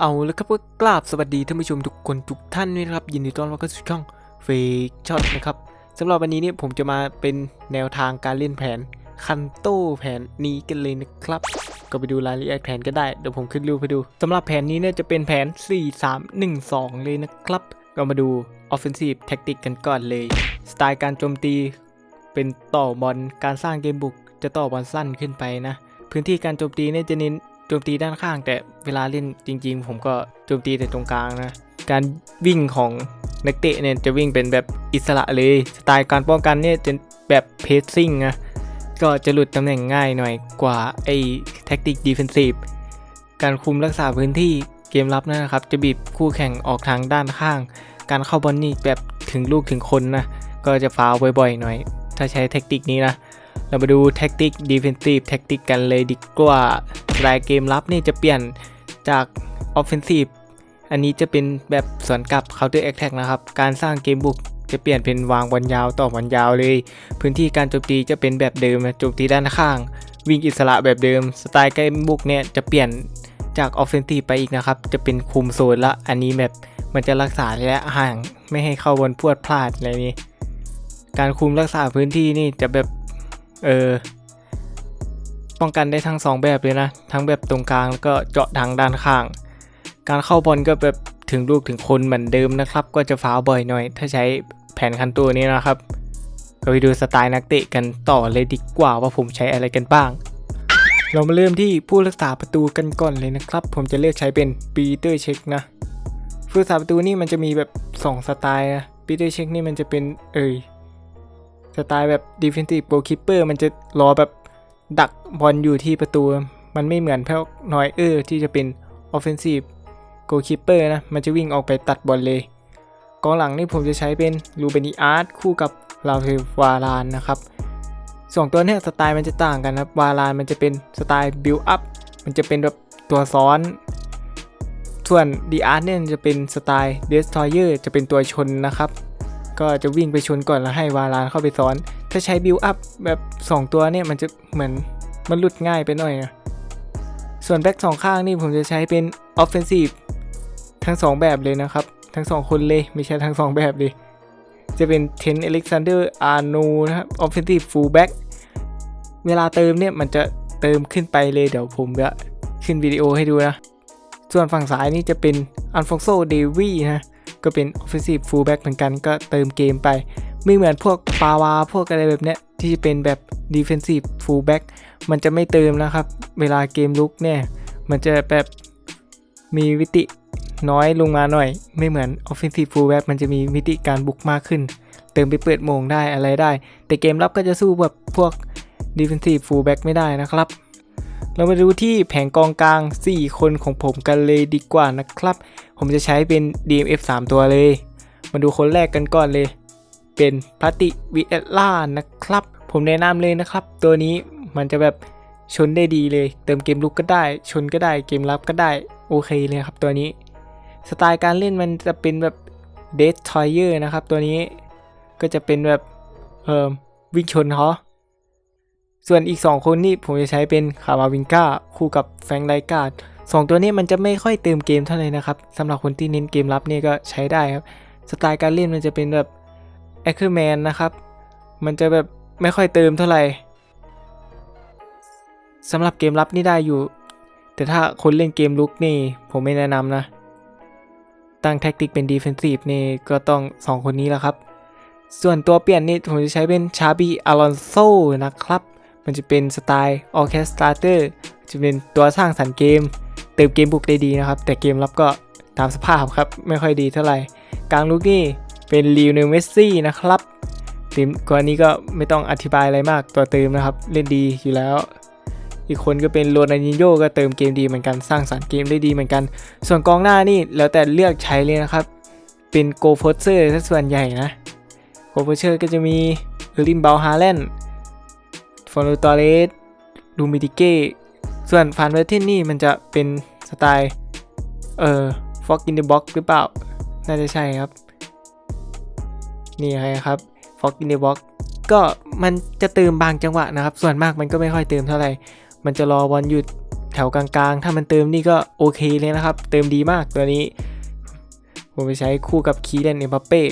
เอาแล้วครับก็กราบสวัสดีท่านผู้ชมทุกคนทุกท่านด้วยนะครับ ยินดีต้อนรับเข้าสู่ช่องเฟกช็อตนะครับสำหรับวันนี้เนี่ยผมจะมาเป็นแนวทางการเล่นแผนคันโต้แผนนี้กันเลยนะครับ ก็ไปดูรายละเอียดแผนก็ได้เดี๋ยวผมขึ้นรูปให้ดูสำหรับแผนนี้เนี่ยจะเป็นแผน 4 3 1 2 เลยนะครับ ก็มาดู Offensive Tactic กันก่อนเลย สไตล์การโจมตี เป็นต่อบอลการสร้างเกมบุก จะต่อบอลสั้นขึ้นไปนะ พื้นที่การโจมตีเนี่ยจะเน้น จมตีด้านข้าง แต่เวลาเล่นจริง ๆ ผมก็โจมตีแต่ตรงกลางนะ การวิ่งของนักเตะเนี่ยจะวิ่งเป็นแบบอิสระเลย สไตล์การป้องกันเนี่ยจะแบบเพสซิ่งนะก็จะหลุดตำแหน่งง่ายหน่อยกว่าไอ้แท็กติกดีเฟนซีฟการคุมรักษาพื้นที่เกมรับนะครับ จะบีบคู่แข่งออกทางด้านข้าง การเข้าบอลนี่แบบถึงลูกถึงคนนะ ก็จะฟาวบ่อยๆ หน่อย ถ้าใช้แท็กติกนี้นะ เรามาดูแท็กติกดีเฟนซีฟแท็กติกกันเลยดีกว่าสไตล์เกมรับนี่จะเปลี่ยนจากออฟเฟนซีฟอันนี้จะเป็นแบบสวนกลับ Counter Attack นะครับ การสร้างเกมบุกจะเปลี่ยนเป็นวางบอลยาวต่อบอลยาวเลย พื้นที่การโจมตีจะเป็นแบบเดิมนะโจมตีด้านข้าง วิ่งอิสระแบบเดิม สไตล์เกมบุกเนี่ยจะเปลี่ยนจากออฟเฟนซีฟไปอีกนะครับ จะเป็นคุมโซนละ อันนี้แบบมันจะรักษาระยะห่างไม่ให้เข้าบอลพวดพลาดอะไรนี้ การคุมรักษาพื้นที่นี่จะแบบ เออ ป้องกันได้ทั้งสองแบบเลยนะ ทั้งแบบตรงกลางแล้วก็เจาะทางด้านข้าง การเข้าบอลก็แบบถึงลูกถึงคนเหมือนเดิมนะครับ ก็จะฟาวบ่อยหน่อย ถ้าใช้แผนคันตัวนี้นะครับ ก็ไปดูสไตล์นักเตะกันต่อเลยดีกว่าว่าผมใช้อะไรกันบ้าง เรามาเริ่มที่ผู้รักษาประตูกันก่อนเลยนะครับ ผมจะเลือกใช้เป็นปีเตอร์เช็คนะผู้รักษาประตูนี่มันจะมีแบบ 2 สไตล์นะปีเตอร์เช็คนี่มันจะเป็นเอย สไตล์แบบ defensive goalkeeper มันจะรอแบบดักบอลอยู่ที่ประตู มันไม่เหมือนพวกนอยเออร์ที่จะเป็น offensive goalkeeper นะ มันจะวิ่งออกไปตัดบอลเลยกองหลังนี่ผมจะใช้เป็นลูเบนิอาร์ตคู่กับลาเฟวารานนะครับสองตัวนี้สไตล์มันจะต่างกันนะวารานมันจะเป็นสไตล์บิลอัพมันจะเป็นแบบตัวซ้อน ส่วนดีอาร์ตเนี่ยจะเป็นสไตล์เดสทอยเออร์จะเป็นตัวชนนะครับ ก็จะวิ่งไปชนก่อนแล้วให้วารานเข้าไปซ้อน ถ้าใช้บิลอัพแบบ 2 ตัวเนี่ยมันจะเหมือนมันหลุดง่ายไปหน่อยนะส่วนแบ็กสองข้างนี่ผมจะใช้เป็นออฟเฟนซีฟทั้ง 2 แบบเลยนะครับ ทั้ง 2 คนเลยไม่ใช่ทั้ง 2 แบบเลยจะเป็นเทนเอเล็กซานเดอร์อาร์โนนะครับออฟเฟนซีฟฟูลแบ็กเวลาเติมเนี่ยมันจะเติมขึ้นไปเลยเดี๋ยวผมจะขึ้นวิดีโอให้ดูนะ ส่วนฝั่งซ้ายนี่จะเป็นอันฟองโซเดวีนะ ก็เป็น Offensive Fullback เหมือนกันก็เติมเกมไป ไม่เหมือนพวกปาวาพวกอะไรแบบเนี้ยที่จะเป็นแบบ Defensive Fullback มันจะไม่เติมนะครับ เวลาเกมลุกเนี่ย มันจะแบบมีวิติน้อยลงมาหน่อย ไม่เหมือน Offensive Fullback มันจะมีมิติการบุกมากขึ้น เติมไปเปิดโมงได้อะไรได้ แต่เกมรับก็จะสู้แบบพวก Defensive Fullback ไม่ได้นะครับเรามาดูที่แผงกองกลาง 4 คนของผมกันเลยดีกว่านะครับ ผมจะใช้เป็น DMF 3 ตัวเลย มาดูคนแรกกันก่อนเลย เป็นพลาติวิเอล่านะครับ ผมแนะนำเลยนะครับ ตัวนี้มันจะแบบชนได้ดีเลย เติมเกมลุกก็ได้ ชนก็ได้ เกมรับก็ได้ โอเคเลยครับตัวนี้ สไตล์การเล่นมันจะเป็นแบบเด t ทอยเออร์นะครับตัวนี้ ก็จะเป็นแบบเอ่อวิ่งชนเขาส่วนอีก 2 คนนี่ผมจะใช้เป็นคามาวิงก้าคู่กับแฟงไลการ์ด สองตัวนี้มันจะไม่ค่อยเติมเกมเท่าไหร่นะครับสำหรับคนที่เน้นเกมรับนี่ก็ใช้ได้ครับสไตล์การเล่นมันจะเป็นแบบแอคเคอร์แมนนะครับ มันจะแบบไม่ค่อยเติมเท่าไหร่สำหรับเกมรับนี่ได้อยู่ แต่ถ้าคนเล่นเกมลุกนี่ผมไม่แนะนำนะ ตั้งแท็กติกเป็นดีเฟนซีฟนี่ก็ต้อง 2 คนนี้แหละครับ ส่วนตัวเปลี่ยนนี่ผมจะใช้เป็นชาบีอลอนโซนะครับ มันจะเป็นสไตล์ออเคสตราเตอร์จะเป็นตัวสร้างสรรค์เกม เติมเกมบุกได้ดีนะครับ แต่เกมรับก็ตามสภาพครับ ไม่ค่อยดีเท่าไหร่ กลางลูกนี่เป็นลีโอเนลเมสซี่นะครับทีมกรณีก็ไม่ต้องอธิบายอะไรมากตัวเติมนะครับ เล่นดีอยู่แล้ว อีกคนก็เป็นโรนัลดินโญก็เติมเกมดีเหมือนกันสร้างสรรค์เกมได้ดีเหมือนกัน ส่วนกองหน้านี่แล้วแต่เลือกใช้เลยนะครับ เป็นโกโฟเซอร์ซะส่วนใหญ่นะโกโฟเซอร์ก็จะมีลินเบลฮาแลนด์ฟอนโลตเรสลูมิดิเก้ ส่วนฟานเวอร์เทนนี่มันจะเป็นสไตล์เอ่อฟอกอินเดอะบ็อกหรือเปล่า น่าจะใช่ครับ นี่ไงครับฟอกอินเดอะบ็อกก็มันจะเติมบางจังหวะนะครับ ส่วนมากมันก็ไม่ค่อยเติมเท่าไหร่ มันจะรอบอลหยุดแถวกลางๆ ถ้ามันเติมนี่ก็โอเคเลยนะครับ เติมดีมากตัวนี้ ผมไปใช้คู่กับคีเลนเอ็มบัปเป้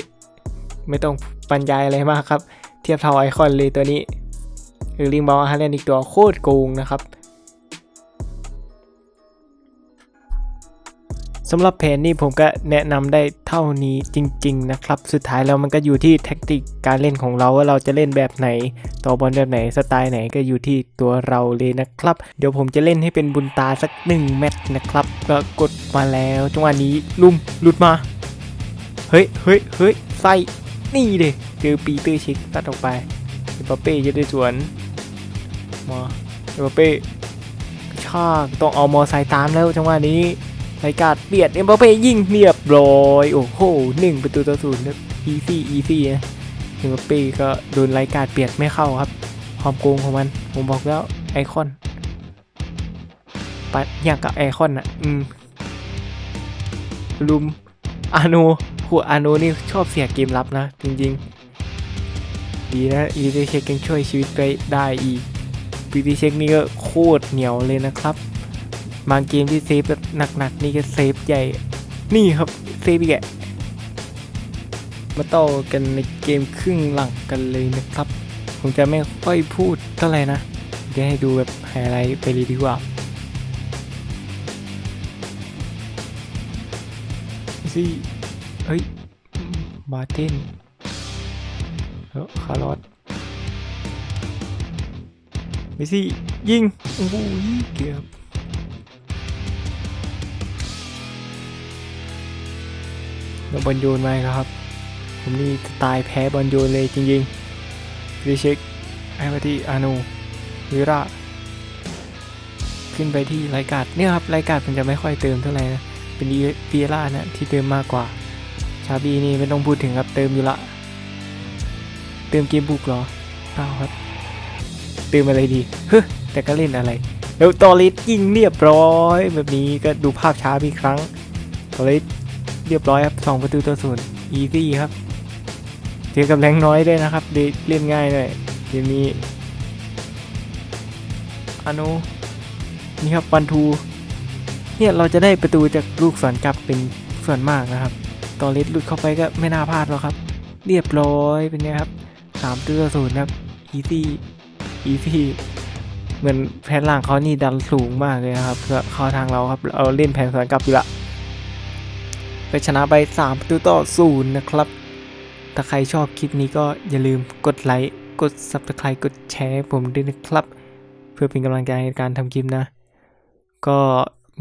ไม่ต้องบรรยายอะไรมากครับ เทียบเท่าไอคอนเลยตัวนี้เออลิงบอลฮาเลนอีกตัวโคตรโกงนะครับ สำหรับแผนนี่ผมก็แนะนำได้เท่านี้จริง ๆ นะครับ สุดท้ายแล้วมันก็อยู่ที่แท็กติกการเล่นของเราว่าเราจะเล่นแบบไหน ต่อบอลแบบไหนสไตล์ไหนก็อยู่ที่ตัวเราเลยนะครับ เดี๋ยวผมจะเล่นให้เป็นบุญตาสักหนึ่งแมตช์นะครับ ก็กดมาแล้วจังหวะนี้ลุ่มหลุดมาเฮ้ยเฮ้ยเฮ้ยใส่นี่เด้เจอปีเตอร์ช็คตัดออกไปเอปเป้จะได้สวนมาเอปเป้ชากต้องเอามอไซค์ตามแล้วจังหวะนี้ รการเบียดเอ็มบัปเป้ยิงเรียบร้อย โอ้โหหนึ่งประตูต่อศูนย์ครับอีซี่อีซี่นะเอ็มบัปเป้ก็โดนรการเบียดไม่เข้าครับความโกงของมัน ผมบอกแล้วไอคอนปัดอย่างกับไอคอนอะ อืมลุมอาโนหัวอาโนนี่ชอบเสียเกมรับนะ จริงๆ ดีนะอีทีเช็คยังช่วยชีวิตไปได้อีกปีทีเช็คนี่ก็โคตรเหนียวเลยนะครับ บางเกมที่เซฟแบบหนักๆนี่ก็เซฟใหญ่ นี่ครับเซฟอีกแกมาต่อกันในเกมครึ่งหลังกันเลยนะครับ ผมจะไม่ค่อยพูดเท่าไหร่นะจะให้ดูแบบไฮไลท์ไปเลยดีกว่าสิเฮ้ยมาร์ตินแล้วคาร์ลอสเมสซี่ยิง โอ้โหเกือบ แล้วบอลโยนมาครับ ผมนี่ตล์แพ้บอลโยนเลยจริงๆรีเช็คให้ไปที่อานูวิระขึ้นไปที่ไรกาดเนี่ยครับไรกาดมันจะไม่ค่อยเติมเท่าไหร่นะเป็นเปียร่านะที่เติมมากกว่า ชาบีนี่ไม่ต้องพูดถึงครับเติมอยู่ละ เติมเกมบุกเหรอเปล่าครับ เติมอะไรดีเฮ้ยแต่ก็เล่นอะไรแล้วตอริสยิงเรียบร้อย แบบนี้ก็ดูภาพช้าอีกครั้งตอริสเรียบร้อย ครับสองประตูต่อศูนย์อีซี่ครับเจอกับแรงน้อยด้วยนะครับเล่นง่ายด้วยเกมนี้อนุนี่ครับวันทูเนี่ยเราจะได้ประตูจากลูกสวนกลับเป็นส่วนมากนะครับตอเลสหลุดเข้าไปก็ไม่น่าพลาดหรอกครับ เรียบร้อยเป็นไงครับสามตัวศูนย์ครับอีซี่อีซี่เหมือนแผนหลังเขานี่ดันสูงมากเลยนะครับเพื่อเข้าทางเราครับเราเล่นแผนสวนกลับอยู่ละ ไปชนะไป3ประตูต่อศูนย์นะครับ ถ้าใครชอบคลิปนี้ก็อย่าลืมกดไลค์ กด subscribe กดแชร์ผมด้วยนะครับ เพื่อเป็นกำลังใจในการทำคลิปนะ ก็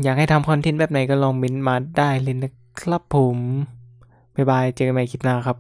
อยากให้ทำคอนเทนต์แบบไหนก็ลองเม้นมาได้เลยนะครับผม บ๊ายบาย เจอกันใหม่คลิปหน้าครับ